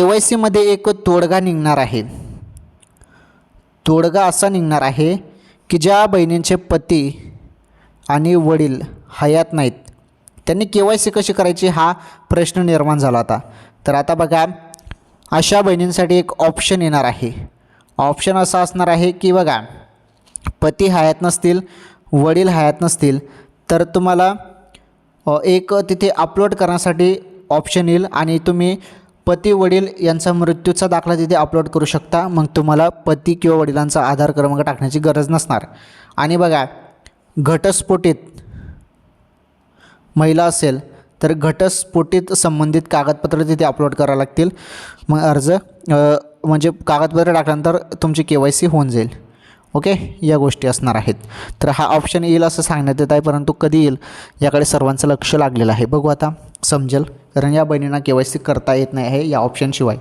के Y सीमध्ये एक तोडगा निघणार आहे. तोडगा असा निघणार आहे की ज्या बहिणींचे पती आणि वडील हयात नाहीत. त्यांनी के वाय सी कशी करायची हा प्रश्न निर्माण झाला होता. तर आता बघा अशा बहिणींसाठी एक ऑप्शन येणार आहे. ऑप्शन असा असणार आहे की बघा पती हयात नसतील वडील हयात नसतील तर तुम्हाला एक तिथे अपलोड करण्यासाठी ऑप्शन येईल आणि तुम्ही पती वडील यांचा मृत्यूचा दाखला तिथे अपलोड करू शकता. मग तुम्हाला पती किंवा वडिलांचा आधार क्रमांक टाकण्याची गरज नसणार. आणि बघा घटस्फोटीत महिला असेल तर घटस्फोटीत संबंधित कागदपत्र तिथे अपलोड करावं लागतील. मग अर्ज म्हणजे कागदपत्र टाकल्यानंतर तुमची के वाय सी होऊन जाईल. ओके? या गोष्टी असणार आहेत. तर हा ऑप्शन येईल असं सांगण्यात येत आहे परंतु कधी येईल याकडे सर्वांचं लक्ष लागलेलं आहे. बघू आता. समजेल. कारण या बहिणींना के वाय सी करता येत नाही आहे या ऑप्शनशिवाय